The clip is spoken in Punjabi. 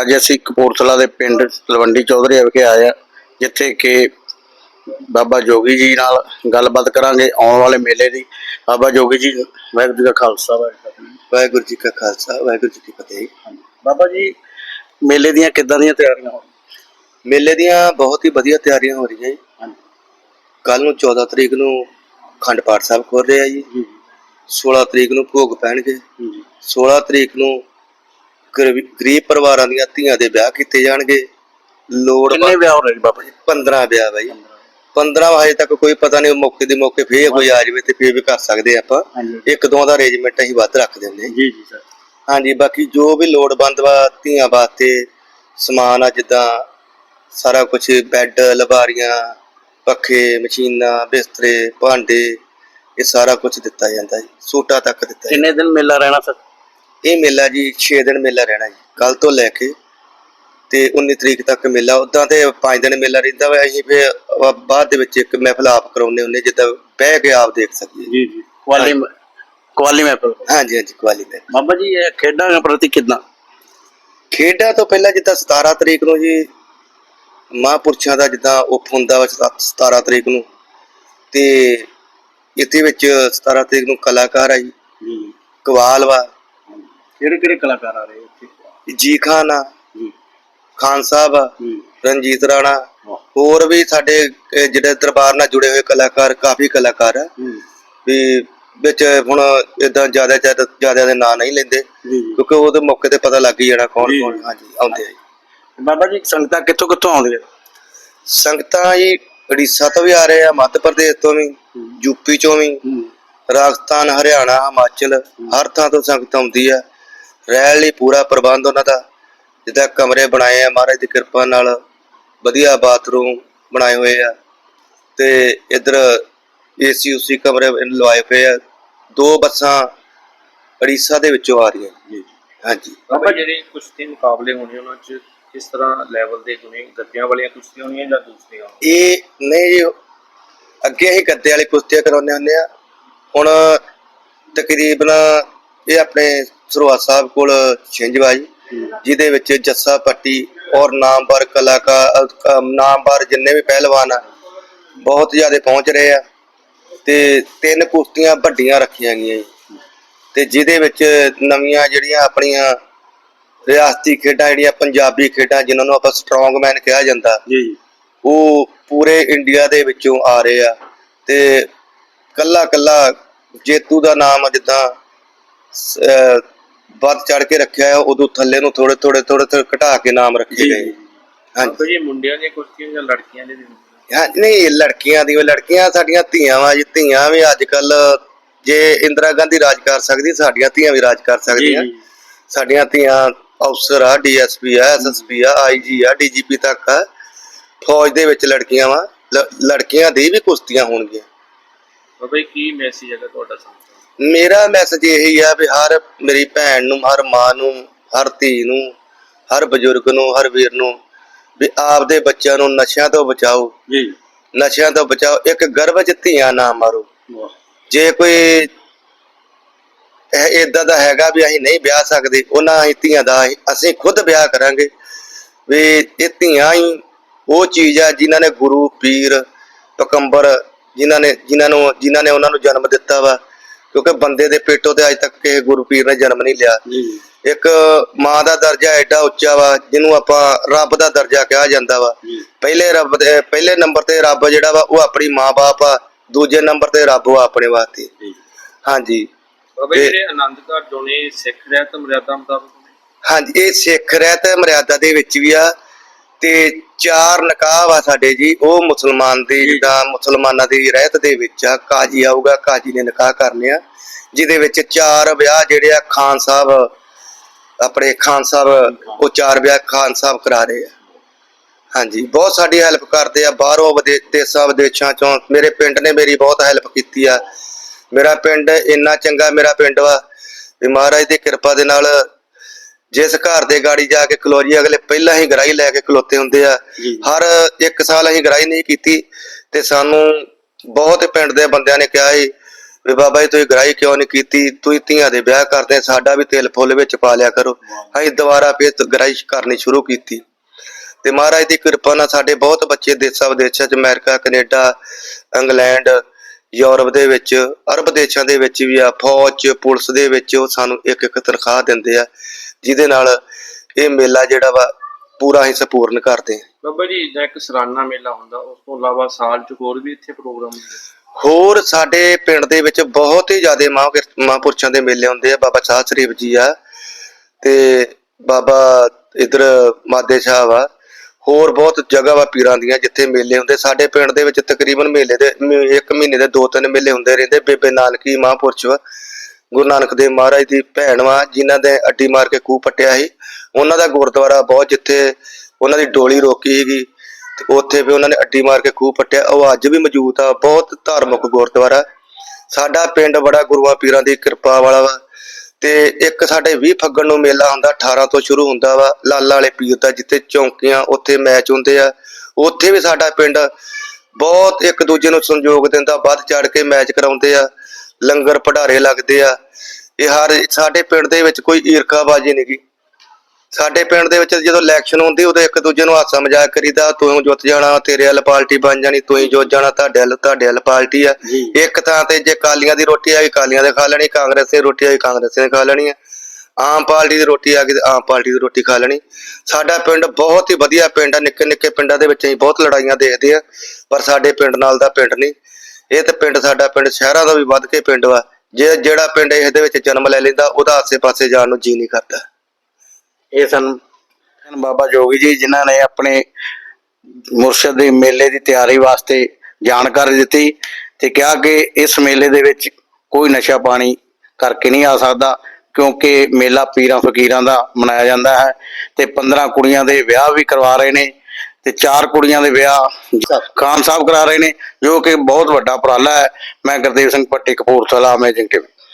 ਅੱਜ ਅਸੀਂ ਕਪੂਰਥਲਾ ਦੇ ਪਿੰਡ ਤਲਵੰਡੀ ਚੌਧਰੀ ਵਿਖੇ ਆਏ ਆ ਜਿੱਥੇ ਕਿ ਬਾਬਾ ਜੋਗੀ ਜੀ ਨਾਲ ਗੱਲਬਾਤ ਕਰਾਂਗੇ ਆਉਣ ਵਾਲੇ ਮੇਲੇ ਦੀ। ਬਾਬਾ ਜੋਗੀ ਜੀ ਵਾਹਿਗੁਰੂ ਜੀ ਦਾ ਖਾਲਸਾ ਵਾਹਿਗੁਰੂ ਜੀ ਕਾ ਖਾਲਸਾ ਵਾਹਿਗੁਰੂ ਜੀ ਕੀ ਫਤਿਹ। ਬਾਬਾ ਜੀ ਮੇਲੇ ਦੀਆਂ ਕਿੱਦਾਂ ਦੀਆਂ ਤਿਆਰੀਆਂ ਹੋ ਮੇਲੇ ਦੀਆਂ ਬਹੁਤ ਹੀ ਵਧੀਆ ਤਿਆਰੀਆਂ ਹੋ ਰਹੀਆਂ ਜੀ। ਕੱਲ ਨੂੰ 14 ਤਰੀਕ ਨੂੰ ਖੰਡ ਪਾਠ ਸਾਹਿਬ ਖੋਲ ਰਹੇ ਆ ਜੀ। ਜੀ। 16 ਤਰੀਕ ਨੂੰ ਭੋਗ ਪੈਣਗੇ। ਜੀ। 16 ਤਰੀਕ ਨੂੰ ਗਰੀਬ ਪਰਿਵਾਰਾਂ ਦੀਆਂ ਧੀਆਂ ਦੇ ਵਿਆਹ ਕੀਤੇ ਜਾਣਗੇ। ਲੋੜ ਕਿੰਨੇ ਵਿਆਹ ਹੋ ਰਹੇ ਜੀ ਬਾਬਾ ਜੀ? 15 ਵਿਆਹ ਬਾਈ। 15 ਹਜੇ ਤੱਕ ਕੋਈ ਪਤਾ ਨਹੀਂ ਮੌਕੇ ਦੀ ਮੌਕੇ ਫੇਰ ਕੋਈ ਆ ਜਾਵੇ ਤੇ ਫੇਰ ਵੀ ਕਰ ਸਕਦੇ ਆਪਾਂ। ਇੱਕ ਦੋ ਦਾ ਅਰੇਂਜਮੈਂਟ ਅਸੀਂ ਵੱਧ ਰੱਖ ਦਿੰਦੇ ਜੀ ਜੀ ਸਰ। ਹਾਂਜੀ ਬਾਕੀ ਜੋ ਵੀ ਲੋੜਵੰਦ ਵਾ ਧੀਆਂ ਵਾਸਤੇ ਸਮਾਨ ਆ ਜਿੱਦਾਂ ਸਾਰਾ ਕੁਝ ਬੈੱਡ ਲਬਾਰੀਆਂ ਪੱਖੇ ਮਸ਼ੀਨਾਂ ਬਿਸਤਰੇ ਭਾਂਡੇ ਇਹ ਸਾਰਾ ਕੁਝ ਦਿੱਤਾ ਜਾਂਦਾ ਜੀ। ਸੂਟਾਂ ਤੱਕ ਦਿੱਤਾ। ਕਿੰਨੇ ਦਿਨ ਮੇਲਾ ਰਹਿਣਾ ਸਰ? ਇਹ ਮੇਲਾ ਜੀ 6 ਦਿਨ ਮੇਲਾ ਰਹਿਣਾ ਜੀ ਕੱਲ ਤੋਂ ਲੈ ਕੇ ਤੇ 19 ਤਰੀਕ ਤੱਕ ਮੇਲਾ। ਉਦਾਂ ਤੇ 5 ਦਿਨ ਮੇਲਾ ਰਹਿੰਦਾ ਵਾ ਅਸੀਂ ਫੇ ਬਾਅਦ ਦੇ ਵਿੱਚ ਇੱਕ ਮਹਿਫਲ ਆਪ ਕਰਾਉਂਦੇ ਹੁੰਦੇ ਜਿੱਦਾਂ ਬਹਿ ਕੇ ਆਪ ਦੇਖ ਸਕੀਏ। ਜੀ ਜੀ। ਕੁਆਲੀ ਕੁਆਲੀ ਮੈਪਲ ਹਾਂਜੀ ਹਾਂਜੀ ਕੁਆਲਿਟੀ ਬਾਬਾ ਜੀ ਇਹ ਖੇਡਾਂ ਦੇ ਪ੍ਰਤੀ ਕਿੱਦਾਂ? ਖੇਡਾਂ ਤੋਂ ਪਹਿਲਾਂ ਜਿੱਦਾਂ 17 ਤਰੀਕ ਨੂੰ ਜੀ ਮਹਾਂਪੁਰਸ਼ਾਂ ਦਾ ਜਿੱਦਾਂ ਉਪ ਹੁੰਦਾ ਵਾ ਸਤ- 17 ਤਰੀਕ ਨੂੰ ਤੇ ਇੱਥੇ ਵਿੱਚ 17 ਤਰੀਕ ਨੂੰ ਕਲਾਕਾਰ ਆ ਜੀ ਕਵਾਲ ਵਾ ਕਿਹੜੇ ਕਿਹੜੇ ਕਲਾਕਾਰ ਆ ਰਹੇ ਇੱਥੇ? ਜੀ ਖਾਨ ਆ ਜੀ। ਖਾਨ ਸਾਹਿਬ ਆ ਜੀ ਰਣਜੀਤ ਰਾਣਾ। ਹੋਰ ਵੀ ਸਾਡੇ ਅਹ, ਜਿਹੜੇ ਦਰਬਾਰ ਨਾਲ ਜੁੜੇ ਹੋਏ ਕਲਾਕਾਰ ਕਾਫੀ ਕਲਾਕਾਰ ਆ। ਜੀ ਵੀ ਵਿੱਚ ਹੁਣ ਇਦਾਂ ਜ਼ਿਆਦਾ ਜ਼ਿਆਦਾ ਦੇ ਨਾਂ ਨਹੀਂ ਲੈਂਦੇ। ਜੀ ਕਿਉਂਕਿ ਉਹਦੇ ਮੌਕੇ ਤੇ ਪਤਾ ਲੱਗ ਹੀ ਜਾਣਾ ਕੌਣ ਜੀ। ਕੌਣ ਹਾਂਜੀ ਆਉਂਦੇ ਆ ਜੀ। ਬਾਬਾ ਜੀ ਸੰਗਤਾਂ ਕਿੱਥੋਂ ਕਿੱਥੋਂ ਆਉਂਦੀਆਂ? ਸੰਗਤਾਂ ਜੀ ਉੜੀਸਾ ਤੋਂ ਵੀ ਆ ਰਹੇ ਆ ਮੱਧ ਪ੍ਰਦੇਸ਼ ਤੋਂ ਵੀ ਯੂਪੀ ਚੋਂ ਵੀ ਰਾਜਸਥਾਨ ਹਰਿਆਣਾ ਹਿਮਾਚਲ ਹਰ ਥਾਂ ਤੋਂ ਸੰਗਤ ਆਉਂਦੀ ਆ। ਰਹਿਣ ਲਈ ਪੂਰਾ ਪ੍ਰਬੰਧ ਉਹਨਾਂ ਦਾ ਜਿੱਦਾਂ ਕਮਰੇ ਬਣਾਏ ਆ ਮਹਾਰਾਜ ਦੀ ਕਿਰਪਾ ਨਾਲ ਵਧੀਆ ਬਾਥਰੂਮ ਬਣਾਏ ਹੋਏ ਆ ਤੇ ਇੱਧਰ ਏਸੀ ਉਸੀ ਕਮਰੇ ਲਵਾਏ ਪਏ ਆ। ਦੋ ਬੱਸਾਂ ਉੜੀਸਾ ਦੇ ਵਿੱਚੋਂ ਆ ਰਹੀਆਂ ਜੀ ਹਾਂਜੀ। ਬਾਬਾ ਜਿਹੜੇ ਕੁਸ਼ਤੀ ਮੁਕਾਬਲੇ ਹੋਣੇ ਉਹਨਾਂ 'ਚ ਕਿਸ ਤਰ੍ਹਾਂ ਲੈਵਲ ਦੇ ਹੋਣੇ? ਗੱਦਿਆਂ ਵਾਲੀਆਂ ਕੁਸ਼ਤੀਆਂ ਹੋਣੀਆਂ ਜਾਂ ਦੂਸਰੀਆਂ? ਇਹ ਨਹੀਂ ਅੱਗੇ ਅਸੀਂ ਗੱਦੇ ਵਾਲੀ ਕੁਸ਼ਤੀਆਂ ਕਰਾਉਂਦੇ ਹੁੰਦੇ ਆ। ਹੁਣ ਤਕਰੀਬਨ ਇਹ ਆਪਣੇ ਸਰਵਾ ਸਾਹਿਬ ਕੋਲ ਛਿੰਝਵਾ ਜੀ ਜਿਹਦੇ ਵਿੱਚ ਜੱਸਾ ਪੱਟੀ ਔਰ ਨਾਮਵਰ ਕਲਾਕਾਰ ਨਾਮਵਰ ਜਿੰਨੇ ਵੀ ਪਹਿਲਵਾਨ ਆ ਬਹੁਤ ਜ਼ਿਆਦਾ ਪਹੁੰਚ ਰਹੇ ਆ ਤੇ ਤਿੰਨ ਕੁਸ਼ਤੀਆਂ ਵੱਡੀਆਂ ਰੱਖੀਆਂ ਗਈਆਂ ਜੀ। ਤੇ ਜਿਹਦੇ ਵਿੱਚ ਨਵੀਆਂ ਜਿਹੜੀਆਂ ਆਪਣੀਆਂ ਰਿਆਸਤੀ ਖੇਡਾਂ ਜਿਹੜੀਆਂ ਪੰਜਾਬੀ ਖੇਡਾਂ ਜਿਨ੍ਹਾਂ ਨੂੰ ਆਪਾਂ ਸਟਰੋਂਗਮੈਨ ਕਿਹਾ ਜਾਂਦਾ ਜੀ ਉਹ ਪੂਰੇ ਇੰਡੀਆ ਦੇ ਵਿੱਚੋਂ ਆ ਰਹੇ ਆ। ਤੇ ਕੱਲਾ ਕੱਲਾ ਜੇਤੂ ਦਾ ਨਾਮ ਜਿੱਦਾਂ ਵੱਧ ਚੜ ਕੇ ਰੱਖਿਆ ਹੈ ਉਦੋਂ ਥੱਲੇ ਨੂੰ ਥੋੜੇ ਥੋੜੇ ਥੋੜੇ ਥੋੜੇ ਘਟਾ ਕੇ ਨਾਮ ਰੱਖੇ ਗਏ। ਹਾਂਜੀ। ਜੀ ਮੁੰਡਿਆਂ ਦੀਆਂ ਕੁਸ਼ਤੀਆਂ ਜਾਂ ਲੜਕੀਆਂ ਦੇ? ਹਾਂ ਨਹੀਂ ਲੜਕੀਆਂ ਦੀ ਲੜਕੀਆਂ ਸਾਡੀਆਂ ਧੀਆਂ ਵਾ ਜੀ ਧੀਆਂ ਵੀ ਅੱਜ ਕੱਲ ਜੇ ਇੰਦਰਾ ਗਾਂਧੀ ਰਾਜ ਕਰ ਸਕਦੀ ਸਾਡੀਆਂ ਧੀਆਂ ਵੀ ਰਾਜ ਕਰ ਸਕਦੀਆਂ। ਸਾਡੀਆਂ ਧੀਆਂ ਅਫਸਰ ਆ ਡੀਐਸਪੀ ਆ ਐਸਐਸਪੀ ਆ ਆਈਜੀ ਆ ਡੀਜੀਪੀ ਤੱਕ ਆ। ਫੌਜ ਦੇ ਵਿੱਚ ਲੜਕੀਆਂ ਵਾ ਲੜਕੀਆਂ ਦੀ ਵੀ ਕੁਸ਼ਤੀਆਂ ਹੋਣਗੀਆਂ। ਬਾਬਾ ਕੀ ਮੈਸੇਜ ਹੈਗਾ ਤੁਹਾਡਾ ਸੰਗਤਾਂ ਮੇਰਾ ਮੈਸੇਜ ਇਹੀ ਆ ਵੀ ਹਰ ਮੇਰੀ ਭੈਣ ਨੂੰ ਹਰ ਮਾਂ ਨੂੰ ਹਰ ਧੀ ਨੂੰ ਹਰ ਬਜ਼ੁਰਗ ਨੂੰ ਹਰ ਵੀਰ ਨੂੰ ਵੀ ਆਪਦੇ ਬੱਚਿਆਂ ਨੂੰ ਨਸ਼ਿਆਂ ਤੋਂ ਬਚਾਓ। ਜੀ। ਨਸ਼ਿਆਂ ਤੋਂ ਬਚਾਓ। ਇੱਕ ਗਰਭ ਚ ਧੀਆਂ ਨਾ ਮਾਰੋ। ਜੇ ਕੋਈ ਇਦਾਂ ਦਾ ਹੈਗਾ ਵੀ ਅਸੀਂ ਨਹੀਂ ਵਿਆਹ ਸਕਦੇ ਉਹਨਾਂ ਅਸੀਂ ਧੀਆਂ ਦਾ ਅਸੀਂ- ਅਸੀਂ ਖੁਦ ਵਿਆਹ ਕਰਾਂਗੇ। ਵੀ ਇਹ ਧੀਆਂ ਹੀ ਉਹ ਚੀਜ਼ ਆ ਜਿਨ੍ਹਾਂ ਨੇ ਗੁਰੂ ਪੀਰ ਪਕੰਬਰ ਜਿਨ੍ਹਾਂ ਨੇ ਜਿਨ੍ਹਾਂ ਨੂੰ ਜਿਨ੍ਹਾਂ ਨੇ ਉਹਨਾਂ ਨੂੰ ਜਨਮ ਦਿੱਤਾ ਵਾ। ਕਿਉਂਕਿ ਬੰਦੇ ਦੇ ਪੇਟੋਂ ਤੇ ਅੱਜ ਤੱਕ ਕਿਸੇ ਗੁਰੂ ਪੀਰ ਨੇ ਜਨਮ ਨਹੀਂ ਲਿਆ। ਇੱਕ ਮਾਂ ਦਾ ਦਰਜਾ ਐਡਾ ਉੱਚਾ ਵਾ ਜਿਹਨੂੰ ਆਪਾਂ ਰੱਬ ਦਾ ਦਰਜਾ ਕਿਹਾ ਜਾਂਦਾ ਵਾ। ਪਹਿਲੇ ਰੱਬ ਦੇ ਪਹਿਲੇ ਨੰਬਰ ਤੇ ਰੱਬ ਜਿਹੜਾ ਵਾ ਉਹ ਆਪਣੀ ਮਾਂ-ਬਾਪ ਆ ਦੂਜੇ ਨੰਬਰ ਤੇ ਰੱਬ ਵਾ ਆਪਣੇ ਵਾਸਤੇ। ਹਾਂਜੀ। ਬਾਬਾ ਤੇ- ਜੀ ਜਿਹੜੇ ਆਨੰਦ ਘਰ ਜੋਨੇ ਸਿੱਖ ਰਹਿਤ ਮਰਿਆਦਾ ਮੁਤਾਬਕ ਹਾਂਜੀ ਇਹ ਸਿੱਖ ਰਹਿਤ ਮਰਿਆਦਾ ਦੇ ਵਿੱਚ ਵੀ ਆ। ਤੇ ਚਾਰ ਨਿਕਾਹ ਵਾ ਸਾਡੇ ਜੀ ਉਹ ਮੁਸਲਮਾਨ ਦੀ ਜਿੱਦਾਂ ਮੁਸਲਮਾਨਾਂ ਦੀ ਰਹਿਤ ਦੇ ਵਿੱਚ ਆ ਕਾਜੀ ਆਊਗਾ ਕਾਜੀ ਨੇ ਨਿਕਾਹ ਕਰਨੇ ਆ ਜਿਹਦੇ ਵਿੱਚ ਚਾਰ ਵਿਆਹ ਜਿਹੜੇ ਆ ਖਾਨ ਸਾਹਿਬ ਆਪਣੇ ਖਾਨ ਸਾਹਿਬ ਉਹ ਚਾਰ ਵਿਆਹ ਖਾਨ ਸਾਹਿਬ ਕਰਾ ਰਹੇ ਆ। ਹਾਂਜੀ ਬਹੁਤ ਸਾਡੀ ਹੈਲਪ ਕਰਦੇ ਆ ਬਾਹਰੋਂ ਵਿਦੇ- ਦੇਸਾਂ ਵਿਦੇਸ਼ਾਂ ਚੋਂ ਮੇਰੇ ਪਿੰਡ ਨੇ ਮੇਰੀ ਬਹੁਤ ਹੈਲਪ ਕੀਤੀ ਆ। ਮੇਰਾ ਪਿੰਡ ਇੰਨਾ ਚੰਗਾ ਮੇਰਾ ਪਿੰਡ ਵਾ ਵੀ ਮਹਾਰਾਜ ਦੀ ਕਿਰਪਾ ਦੇ ਨਾਲ ਜਿਸ ਘਰ ਦੇ ਗਾੜੀ ਜਾ ਕੇ ਖਲੋ ਅਗਲੇ ਪਹਿਲਾਂ ਹੀ ਗਰਾਈ ਲੈ ਕੇ ਖਲੋਤੇ ਹੁੰਦੇ ਆ। ਹਰ ਇੱਕ ਸਾਲ ਅਸੀਂ ਗਰਾਈ ਨਹੀਂ ਕੀਤੀ ਤੇ ਸਾਨੂੰ ਬਹੁਤ ਪਿੰਡ ਦੇ ਬੰਦਿਆਂ ਨੇ ਕਿਹਾ ਸੀ ਵੀ ਬਾਬਾ ਜੀ ਤੁਸੀਂ ਗ੍ਰਾਈ ਕਿਉਂ ਨਹੀਂ ਕੀਤੀ? ਤੁਸੀਂ ਧੀਆਂ ਦੇ ਵਿਆਹ ਕਰਦੇ ਸਾਡਾ ਵੀ ਤਿਲ ਫੁੱਲ ਵਿੱਚ ਪਾ ਲਿਆ ਕਰੋ। ਅਸੀਂ ਦੁਬਾਰਾ ਫਿਰ ਗ੍ਰਾਈ ਕਰਨੀ ਸ਼ੁਰੂ ਕੀਤੀ। ਤੇ ਮਹਾਰਾਜ ਦੀ ਕਿਰਪਾ ਨਾਲ ਸਾਡੇ ਬਹੁਤ ਬੱਚੇ ਦੇਸ਼ਾਂ ਵਿਦੇਸ਼ਾਂ 'ਚ ਅਮਰੀਕਾ ਕੈਨੇਡਾ ਇੰਗਲੈਂਡ ਯੂਰਪ ਦੇ ਵਿੱਚ ਅਰਬ ਦੇਸ਼ਾਂ ਦੇ ਵਿੱਚ ਵੀ ਆ ਫੌਜ ਪੁਲਿਸ ਦੇ ਵਿੱਚ ਉਹ ਸਾਨੂੰ ਇੱਕ ਇੱਕ ਤਨਖਾਹ ਦਿੰਦੇ ਆ। ਜਿਹਦੇ ਨਾਲ ਇਹ ਮੇਲਾ ਜਿਹੜਾ ਵਾ ਪੂਰਾ ਹੀ ਸੰਪੂਰਨ ਕਰਦੇ ਆ। ਬਾਬਾ ਜੀ ਜਾਂ ਇੱਕ ਸਲਾਨਾ ਮੇਲਾ ਹੁੰਦਾ ਉਸ ਤੋਂ ਇਲਾਵਾ ਸਾਲ ਚ ਹੋਰ ਵੀ ਇੱਥੇ ਪ੍ਰੋਗਰਾਮ ਹੁੰਦੇ ਹੋਰ ਸਾਡੇ ਪਿੰਡ ਦੇ ਵਿੱਚ ਬਹੁਤ ਹੀ ਜ਼ਿਆਦਾ ਮਹਾਂਪੁਰ- ਮਹਾਂਪੁਰਸ਼ਾਂ ਦੇ ਮੇਲੇ ਹੁੰਦੇ ਆ। ਬਾਬਾ ਸਾਧ ਸ਼ਰੀਫ ਜੀ ਆ ਤੇ ਬਾਬਾ ਇਧਰ ਮਾਦੇ ਸਾਹਿਬ ਆ। ਹੋਰ ਬਹੁਤ ਜਗ੍ਹਾ ਵਾ ਪੀਰਾਂ ਦੀਆਂ ਜਿੱਥੇ ਮੇਲੇ ਹੁੰਦੇ। ਸਾਡੇ ਪਿੰਡ ਦੇ ਵਿੱਚ ਤਕਰੀਬਨ ਮੇਲੇ ਦੇ ਇੱਕ ਮਹੀਨੇ ਦੇ ਦੋ ਤਿੰਨ ਮੇਲੇ ਹੁੰਦੇ ਰਹਿੰਦੇ। ਬੇਬੇ ਨਾਨਕੀ ਮਹਾਂਪੁਰਸ਼ ਵਾ। ਗੁਰੂ ਨਾਨਕ ਦੇਵ ਮਹਾਰਾਜ ਦੀ ਭੈਣ ਵਾ, ਜਿਨ੍ਹਾਂ ਦੇ ਅੱਡੀ ਮਾਰ ਕੇ ਖੂਹ ਪੱਟਿਆ ਸੀ। ਉਹਨਾਂ ਦਾ ਗੁਰਦੁਆਰਾ ਬਹੁਤ ਜਿੱਥੇ ਉਹਨਾਂ ਦੀ ਡੋਲੀ ਰੋਕੀ ਸੀਗੀ ਤੇ ਉੱਥੇ ਵੀ ਉਹਨਾਂ ਨੇ ਅੱਡੀ ਮਾਰ ਕੇ ਖੂਹ ਪੱਟਿਆ। ਉਹ ਅੱਜ ਵੀ ਮੌਜੂਦ ਆ, ਬਹੁਤ ਧਾਰਮਿਕ ਗੁਰਦੁਆਰਾ। ਸਾਡਾ ਪਿੰਡ ਬੜਾ ਗੁਰੂਆਂ ਪੀਰਾਂ ਦੀ ਕਿਰਪਾ ਵਾਲਾ ਵਾ ਤੇ ਇੱਕ ਸਾਡੇ 20 ਫੱਗਣ ਨੂੰ ਮੇਲਾ ਹੁੰਦਾ 18 ਤੋਂ ਸ਼ੁਰੂ ਹੁੰਦਾ ਵਾ, ਲਾਲਾ ਵਾਲੇ ਪੀਰ ਦਾ, ਜਿੱਥੇ ਚੌਂਕੀਆਂ ਉੱਥੇ ਮੈਚ ਹੁੰਦੇ ਆ। ਉੱਥੇ ਵੀ ਸਾਡਾ ਪਿੰਡ ਬਹੁਤ ਇੱਕ ਦੂਜੇ ਨੂੰ ਸੰਯੋਗ ਦਿੰਦਾ, ਵੱਧ ਚੜ ਕੇ ਮੈਚ ਕਰਾਉਂਦੇ ਆ। ਲੰਗਰ ਭੰਡਾਰੇ ਲੱਗਦੇ ਆ। ਇਹ ਹਰ ਸਾਡੇ ਪਿੰਡ ਦੇ ਵਿੱਚ ਕੋਈ ਈਰਖਾਬਾਜ਼ੀ ਨਹੀਂ ਗੀ ਸਾਡੇ ਪਿੰਡ ਦੇ ਵਿੱਚ ਜਦੋਂ ਇਲੈਕਸ਼ਨ ਹੁੰਦੀ ਉਦੋਂ ਇੱਕ ਦੂਜੇ ਨੂੰ ਹਾਸਾ ਮਜ਼ਾਕ ਕਰੀਦਾ ਤੂੰ ਜਿੱਤ ਜਾਣਾ ਤੇਰੇ ਵੱਲ ਪਾਰਟੀ ਬਣ ਜਾਣੀ ਤੂੰ ਹੀ ਜਿੱਤ ਜਾਣਾ ਤੁਹਾਡੇ ਵੱਲ ਤੁਹਾਡੇ ਵੱਲ ਪਾਰਟੀ ਆ। ਇੱਕ ਥਾਂ ਤੇ ਜੇ ਕਾਲੀਆਂ ਦੀ ਰੋਟੀ ਆਈ ਕਾਲੀਆਂ ਦੇ ਖਾ ਲੈਣੀ ਕਾਂਗਰਸ ਦੀ ਰੋਟੀ ਆਈ ਕਾਂਗਰਸ ਨੇ ਖਾ ਲੈਣੀ ਆ। ਆਮ ਪਾਰਟੀ ਦੀ ਰੋਟੀ ਆ ਗਈ ਤੇ ਆਮ ਪਾਰਟੀ ਦੀ ਰੋਟੀ ਖਾ ਲੈਣੀ। ਸਾਡਾ ਪਿੰਡ ਬਹੁਤ ਹੀ ਵਧੀਆ ਪਿੰਡ ਆ ਨਿੱਕੇ ਨਿੱਕੇ ਪਿੰਡਾਂ ਦੇ ਵਿੱਚ ਅਸੀਂ ਬਹੁਤ ਲੜਾਈਆਂ ਦੇਖਦੇ ਆ ਪਰ ਸਾਡੇ ਪਿੰਡ ਨਾਲ ਦਾ ਪਿੰਡ ਨਹੀਂ। ਇਹ ਤੇ ਪਿੰਡ ਸਾਡਾ ਪਿੰਡ ਸ਼ਹਿਰਾਂ ਦਾ ਵੀ ਵੱਧ ਕੇ ਪਿੰਡ ਵਾ। ਜੇ ਜਿਹੜਾ ਪਿੰਡ ਇਹਦੇ ਵਿੱਚ ਜਨਮ ਲੈ ਲੈਂਦਾ, ਉਹਦਾ ਆਸੇ-ਪਾਸੇ ਜਾਣ ਨੂੰ ਜੀ ਨਹੀਂ ਕਰਦਾ। ਇਹ ਸਨ ਸਨ ਬਾਬਾ ਜੋਗੀ ਜੀ, ਜਿਨ੍ਹਾਂ ਨੇ ਆਪਣੇ ਮੁਰਸ਼ਦ ਦੇ ਮੇਲੇ ਦੀ ਤਿਆਰੀ ਵਾਸਤੇ ਜਾਣਕਾਰੀ ਦਿੱਤੀ ਤੇ ਕਿਹਾ ਕਿ ਇਸ ਮੇਲੇ ਦੇ ਵਿੱਚ ਕੋਈ ਨਸ਼ਾ ਪਾਣੀ ਕਰਕੇ ਨਹੀਂ ਆ ਸਕਦਾ, ਕਿਉਂਕਿ ਮੇਲਾ ਪੀਰਾਂ ਫਕੀਰਾਂ ਦਾ ਮਨਾਇਆ ਜਾਂਦਾ ਹੈ ਤੇ 15 ਕੁੜੀਆਂ ਦੇ ਵਿਆਹ ਵੀ ਕਰਵਾ ਰਹੇ ਨੇ। ਤੇ ਚਾਰ ਕੁੜੀਆਂ ਦੇ ਵਿਆਹ ਖਾਨ ਸਾਹਿਬ ਕਰਾ ਰਹੇ ਨੇ ਜੋ ਕਿ ਬਹੁਤ ਵੱਡਾ ਉਪਰਾਲਾ ਹੈ। ਮੈਂ ਗੁਰਦੇਵ ਸਿੰਘ ਪੱਟੀ ਕਪੂਰਥਲਾ ਅਮੇਜਿੰਗ ਟੀਵੀ।